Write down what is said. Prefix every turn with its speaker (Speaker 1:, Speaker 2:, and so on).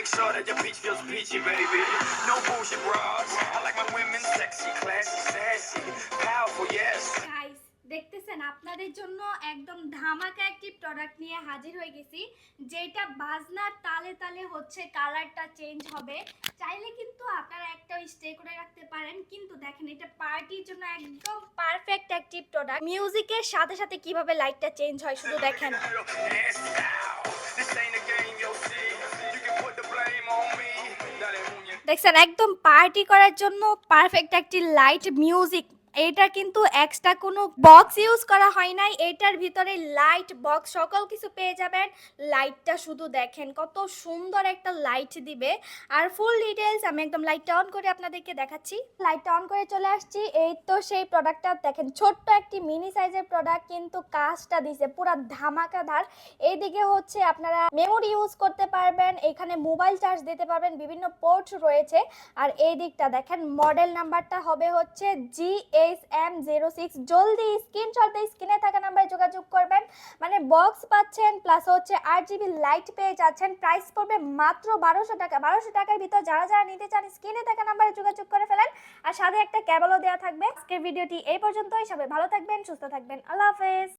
Speaker 1: Make sure that your peach feels peachy, baby. No bullshit bras. I like my women sexy, classy, sassy, powerful, yes.
Speaker 2: দেখতেছেন আপনাদের জন্য একদম ধামাকা একটি product নিয়ে হাজির হয়ে গেছি যেটা বাজনার তালে তালে হচ্ছে কালারটা চেঞ্জ হবে চাইলে কিন্তু আপনারা একটা স্টে করে রাখতে পারেন কিন্তু দেখেন এটা পার্টির জন্য একদম পারফেক্ট একটি প্রোডাক্ট মিউজিকের সাথে সাথে কীভাবে লাইটটা চেঞ্জ হয় শুধু দেখেন দেখছেন একদম পার্টি করার জন্য পারফেক্ট একটি লাইট মিউজিক এটা কিন্তু এক্সট্রা কোনো বক্স ইউজ করা হয় নাই। এটার ভিতরে লাইট বক্স সকল কিছু পেয়ে যাবেন। লাইটটা শুধু দেখেন, কত সুন্দর একটা লাইট দিবে। আর ফুল ডিটেলস আমি একদম লাইটটা অন করে আপনাদেরকে দেখাচ্ছি। লাইটটা অন করে চলে আসছি। এই তো সেই প্রোডাক্টটা দেখেন, ছোট্ট একটি মিনি সাইজের প্রোডাক্ট কিন্তু কাজটা দিছে, পুরো ধামাকাধার এইদিকে হচ্ছে আপনারা মেমোরি ইউজ করতে পারবেন, এখানে মোবাইল চার্জ দিতে পারবেন, বিভিন্ন পোর্ট রয়েছে। আর এই দিকটা, দেখেন মডেল নাম্বারটা হবে হচ্ছে G H M zero six জলদি স্ক্রিনশট দিয়ে স্ক্রিনে থাকা নাম্বারে যোগাযোগ করবেন। মানে বক্স পাচ্ছেন প্লাস হচ্ছে আট জিবি লাইট পেয়ে যাচ্ছেন। প্রাইস পড়বে মাত্র বারোশো টাকা। বারোশো টাকার ভিতর যারা যারা নিতে চান, স্ক্রিনে থাকা নাম্বারে যোগাযোগ করে ফেলেন। আর সাথে একটা ক্যাবলও দেওয়া থাকবে। আজকের ভিডিওটি এই পর্যন্তই। সবাই ভালো থাকবেন, সুস্থ থাকবেন। আল্লাহ হাফেজ।